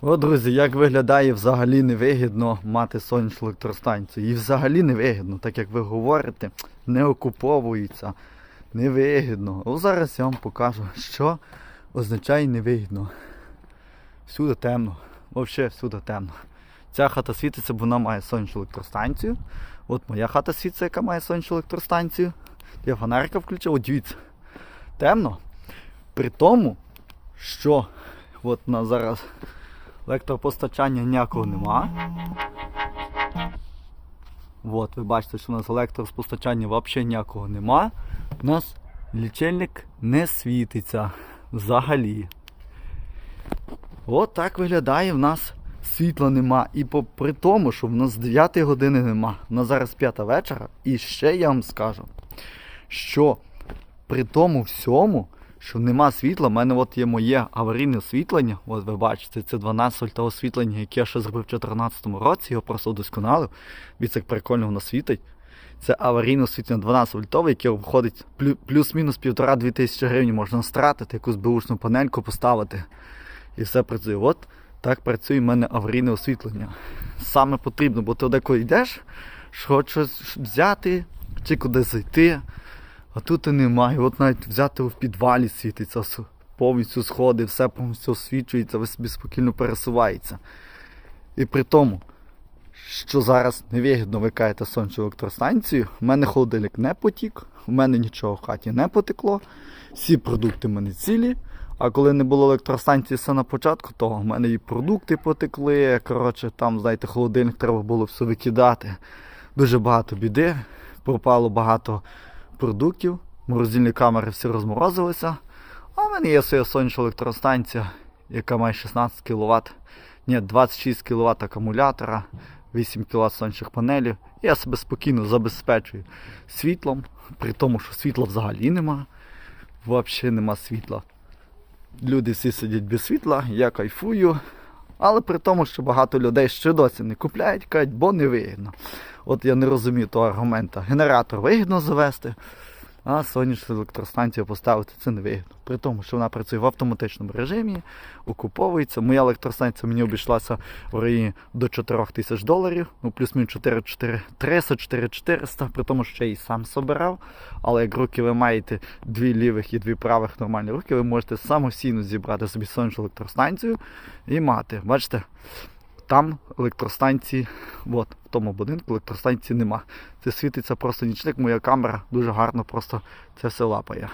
От, друзі, як виглядає взагалі невигідно мати сонячну електростанцію. І взагалі невигідно, так як ви говорите, не окуповується. Невигідно. О, зараз я вам покажу, що означає невигідно. Всюди темно. Взагалі всюди темно. Ця хата світиться, бо вона має сонячну електростанцію. От моя хата світиться, яка має сонячну електростанцію. Я фонарика включив, от дивіться. Темно. При тому, що от у нас зараз електропостачання ніякого нема. От, ви бачите, що у нас електропостачання взагалі ніякого нема. У нас лічильник не світиться взагалі. От так виглядає в нас світла нема. І при тому, що в нас 9 години нема. У нас зараз 5 вечора. І ще я вам скажу, що при тому всьому, що нема світла, в мене от є моє аварійне освітлення. От ви бачите, це 12 вольтове освітлення, яке я ще зробив у 2014 році, його просто удосконалив. Від як прикольно воно світить. Це аварійне освітлення 12 вольтове, яке входить плюс-мінус півтора-дві тисячі гривень можна стратити, якусь беушну панельку поставити. І все працює. От так працює в мене аварійне освітлення. Саме потрібно, бо ти деколи йдеш, що хочеш взяти чи куди зайти. А тут і немає. От навіть взяти в підвалі світиться, повністю сходи, все повністю освічується, ви собі спокійно пересувається. І при тому, що зараз невигідно ви каєте сонячну електростанцію, в мене холодильник не потік, в мене нічого в хаті не потекло, всі продукти в мене цілі. А коли не було електростанції все на початку, то в мене і продукти потекли. Коротше, там, знаєте, холодильник треба було все викидати. Дуже багато біди, пропало багато продуктів, морозильні камери всі розморозилися. А в мене є своя сонячна електростанція, яка має 16 кВт, ні, 26 кВт акумулятора, 8 кВт сонячних панелів. Я себе спокійно забезпечую світлом, при тому, що світла взагалі нема. Взагалі нема світла. Люди всі сидять без світла, я кайфую. Але при тому, що багато людей ще досі не купляють, кажуть, бо не вигідно. От я не розумію того аргумента. Генератор вигідно завести, а сонячну електростанцію поставити це не вигідно. При тому, що вона працює в автоматичному режимі, окуповується. Моя електростанція мені обійшлася в районі до 4 тисяч доларів, ну плюс-мінус 4 4 300, 4 400, при тому, що я її сам собирав. Але як руки ви маєте дві лівих і дві правих нормальні руки, ви можете самостійно зібрати собі сонячну електростанцію і мати. Бачите? Там електростанції, от, тому будинку електростанції нема. Це світиться просто нічник, моя камера дуже гарно просто це все лапає.